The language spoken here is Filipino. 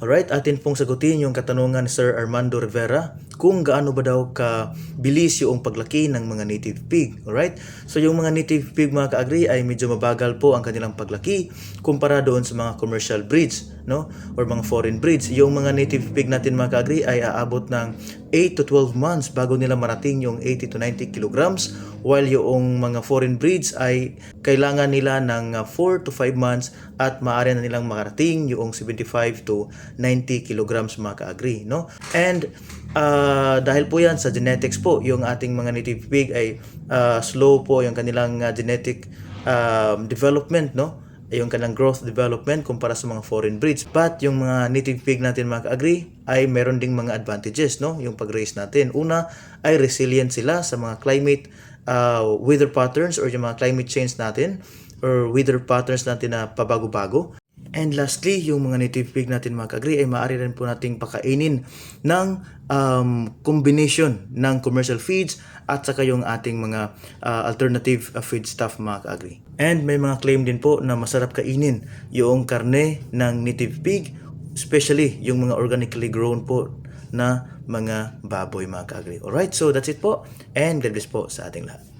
Alright, atin pong sagutin yung katanungan ni Sir Armando Rivera kung gaano ba daw ka bilis yung paglaki ng mga native pig. Alright? So yung mga native pig mga ka-agri ay medyo mabagal po ang kanilang paglaki kumpara doon sa mga commercial breeds, no? Or mga foreign breeds. Yung mga native pig natin mga ka-agri ay aabot ng 8 to 12 months bago nila marating yung 80 to 90 kilograms while yung mga foreign breeds ay kailangan nila ng uh, 4 to 5 months at maaari na nilang makarating yung 75 to 90 kilograms mga ka-agri, no? And uh, dahil po yan sa genetics po, yung ating mga native pig ay uh, slow po yung kanilang uh, genetic um, development, no? yung kanilang growth development kumpara sa mga foreign breeds. But yung mga native pig natin mga ka-agree ay meron ding mga advantages, no? Yung pag-raise natin. Una ay resilient sila sa mga climate uh, weather patterns or yung mga climate change natin or weather patterns natin na pabago-bago. And lastly, yung mga native pig natin mga ka-agree ay maaari rin po nating pakainin ng um, combination ng commercial feeds at saka yung ating mga uh, alternative uh, feed stuff mga ka-agree. And may mga claim din po na masarap kainin yung karne ng native pig, especially yung mga organically grown po na mga baboy mga ka-agree. Alright, so that's it po and God bless po sa ating lahat.